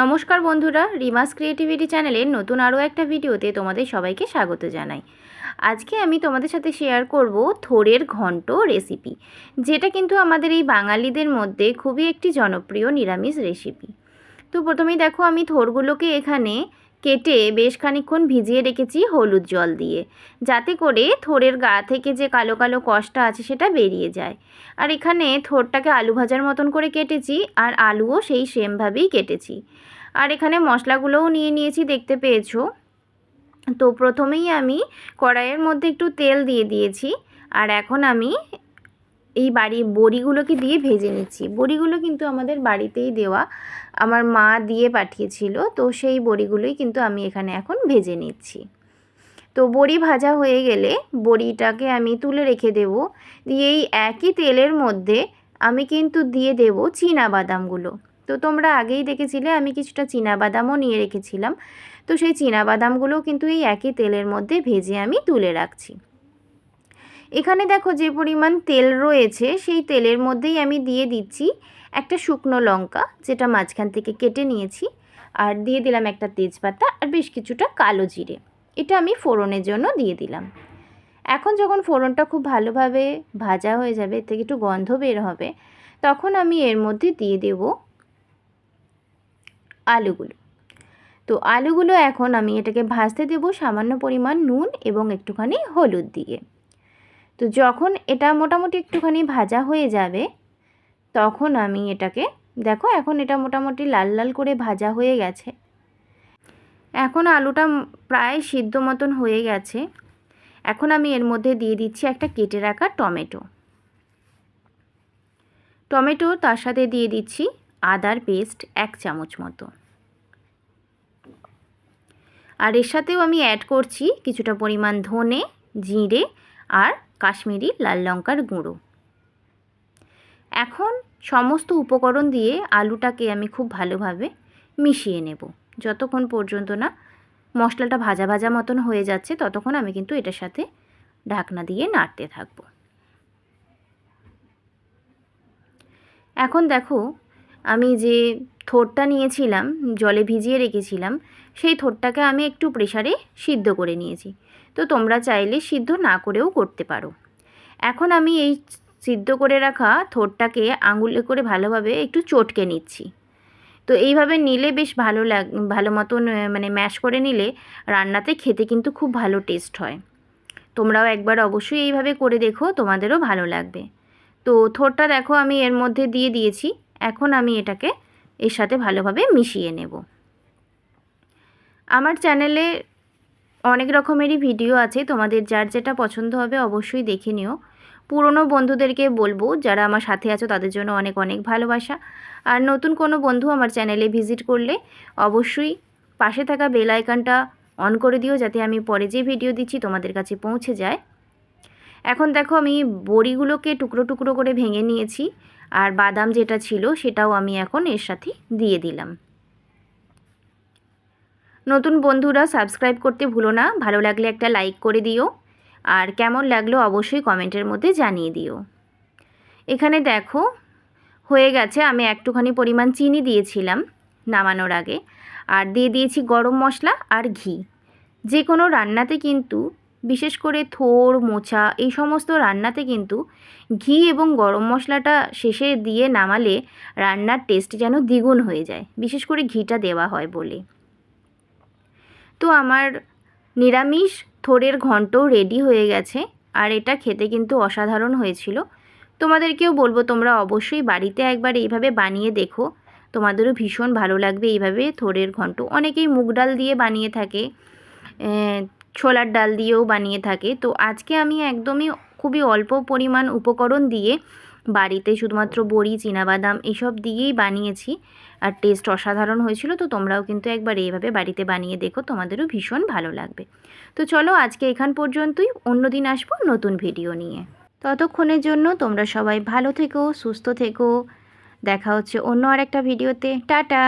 নমস্কার বন্ধুরা, রিমাস ক্রিয়েটিভিটি চ্যানেলের নতুন আরও একটা ভিডিওতে তোমাদের সবাইকে স্বাগত জানাই। আজকে আমি তোমাদের সাথে শেয়ার করব থোরের ঘন্ট রেসিপি, যেটা কিন্তু আমাদের এই বাঙালিদের মধ্যে খুবই একটি জনপ্রিয় নিরামিষ রেসিপি। তো প্রথমেই দেখো আমি থোরগুলোকে এখানে কেটে বেশ খানিক্ষণ ভিজিয়ে রেখেছি হলুদ জল দিয়ে। যাতে করে থোড়ের গা থেকে যে কালো কালো কষটা আছে সেটা বেরিয়ে যায়। আর এখানে থোড়টাকে আলু ভাজার মতন করে কেটেছি আর আলুও সেই সেমভাবেই কেটেছি। আর এখানে মশলাগুলোও নিয়ে নিয়েছি, দেখতে পেয়েছ? তো প্রথমেই আমি কড়াইয়ের মধ্যে একটু তেল দিয়ে দিয়েছি। আর এখন আমি এই বাড়ি বড়িগুলোকে দিয়ে ভেজে নিচ্ছি। বড়িগুলো কিন্তু আমাদের বাড়িতেই দেওয়া। আমার মা দিয়ে পাঠিয়েছিল, তো সেই বড়িগুলোই কিন্তু আমি এখানে এখন ভেজে নিচ্ছি। তো বড়ি ভাজা হয়ে গেলে বড়িটাকে আমি তুলে রেখে দেব। দিয়ে এই একই তেলের মধ্যে আমি কিন্তু দিয়ে দেব চীনা বাদামগুলো তো তোমরা আগেই দেখেছিলে, আমি কিছুটা বাদামও নিয়ে রেখেছিলাম। তো সেই চীনা বাদামগুলোও কিন্তু এই একই তেলের মধ্যে ভেজে আমি তুলে রাখছি। এখানে দেখো যে পরিমাণ তেল রয়েছে, সেই তেলের মধ্যেই আমি দিয়ে দিচ্ছি একটা শুকনো লঙ্কা, যেটা মাঝখান থেকে কেটে নিয়েছি। আর দিয়ে দিলাম একটা তেজপাতা আর বেশ কিছুটা কালো জিরে। এটা আমি ফোড়নের জন্য দিয়ে দিলাম। এখন যখন ফোড়নটা খুব ভালোভাবে ভাজা হয়ে যাবে, এর থেকে একটু গন্ধ বের হবে, তখন আমি এর মধ্যে দিয়ে দেব আলুগুলো। তো আলুগুলো এখন আমি এটাকে ভাজতে দেব সামান্য পরিমাণ নুন এবং একটুখানি হলুদ দিয়ে। তো যখন এটা মোটামুটি একটুখানি ভাজা হয়ে যাবে, তখন আমি এটাকে, দেখো এখন এটা মোটামুটি লাল লাল করে ভাজা হয়ে গেছে। এখন আলুটা প্রায় সিদ্ধ মতন হয়ে গেছে। এখন আমি এর মধ্যে দিয়ে দিচ্ছি একটা কেটে রাখা টমেটো। টমেটো তার সাথে দিয়ে দিচ্ছি আদার পেস্ট এক চামচ মতো। আর এর সাথেও আমি অ্যাড করছি কিছুটা পরিমাণ ধনে, জিরে আর কাশ্মীরি, লাল লঙ্কার গুঁড়ো। এখন সমস্ত উপকরণ দিয়ে আলুটাকে আমি খুব ভালোভাবে মিশিয়ে নেব। যতক্ষণ পর্যন্ত না মশলাটা ভাজা ভাজা মতন হয়ে যাচ্ছে, ততক্ষণ আমি কিন্তু এটার সাথে ঢাকনা দিয়ে নাড়তে থাকব। এখন দেখো আমি যে থোরটা নিয়েছিলাম, জলে ভিজিয়ে রেখেছিলাম, সেই থোরটাকে আমি একটু প্রেশারে সিদ্ধ করে নিয়েছি। তো তোমরা চাইলে সিদ্ধ না করেও করতে পারো। এখন আমি এই সিদ্ধ করে রাখা থোরটাকে আঙুলে করে ভালোভাবে একটু চটকে নিচ্ছি। তো এইভাবে নিলে বেশ ভালো লাগ, ভালো মতন মানে ম্যাশ করে নিলে রান্নাতে খেতে কিন্তু খুব ভালো টেস্ট হয়। তোমরাও একবার অবশ্যই এইভাবে করে দেখো, তোমাদেরও ভালো লাগবে। তো থোরটা দেখো আমি এর মধ্যে দিয়ে দিয়েছি। এখন আমি এটাকে এর সাথে ভালোভাবে মিশিয়ে নেব। আমার চ্যানেলে অনেক রকমেরই ভিডিও আছে, তোমাদের যার যেটা পছন্দ হবে অবশ্যই দেখে নিও। পুরনো বন্ধুদেরকে বলব, যারা আমার সাথে আছো তাদের জন্য অনেক অনেক ভালোবাসা। আর নতুন কোনো বন্ধু আমার চ্যানেলে ভিজিট করলে অবশ্যই পাশে থাকা বেল আইকনটা অন করে দিও, যাতে আমি পরে যে ভিডিও দিচ্ছি তোমাদের কাছে পৌঁছে যায়। এখন দেখো আমি বড়িগুলোকে টুকরো টুকরো করে ভেঙে নিয়েছি, আর বাদাম যেটা ছিল সেটাও আমি এখন এর সাথে দিয়ে দিলাম। নতুন বন্ধুরা সাবস্ক্রাইব করতে ভুলো না, ভালো লাগলে একটা লাইক করে দিও, আর কেমন লাগল অবশ্যই কমেন্টের মধ্যে জানিয়ে দিও। এখানে দেখো, হয়ে গেছে আমি একটুখানি পরিমাণ চিনি দিয়েছিলাম নামানোর আগে, আর দিয়ে দিয়েছি গরম মশলা আর ঘি। যে কোনো রান্নাতে কিন্তু বিশেষ করে থোর, মোচা এই সমস্ত রান্নাতে কিন্তু ঘি এবং গরম মশলাটা শেষে দিয়ে নামালে রান্নার টেস্ট যেন দ্বিগুণ হয়ে যায়। বিশেষ করে ঘিটা দেওয়া হয় বলে। তো আমার নিরামিষ থোড়ের ঘন্ট রেডি হয়ে গেছে আর এটা খেতে কিন্তু অসাধারণ হয়েছিল। তোমাদেরকেও বলব, তোমরা অবশ্যই বাড়িতে একবার এইভাবে বানিয়ে দেখো। তোমাদেরও ভীষণ ভালো লাগবে এইভাবে থোড়ের ঘন্ট। অনেকেই মুগ ডাল দিয়ে বানিয়ে থাকে। ছোলার ডাল দিয়েও বানিয়ে থাকে। তো আজকে আমি একদমই খুবই অল্প পরিমাণ উপকরণ দিয়ে বাড়িতে শুধুমাত্র বড়ি বাদাম এসব দিয়েই বানিয়েছি। আর টেস্ট অসাধারণ হয়েছিল, তো তোমরাও কিন্তু একবার এইভাবে বাড়িতে বানিয়ে দেখো, তোমাদেরও ভীষণ ভালো লাগবে। তো চলো আজকে এখান পর্যন্তই অন্য দিন আসব নতুন ভিডিও নিয়ে। ততক্ষণের জন্য তোমরা সবাই ভালো থেকো, সুস্থ থেকো। দেখা হচ্ছে অন্য আর একটা ভিডিওতে টাটা!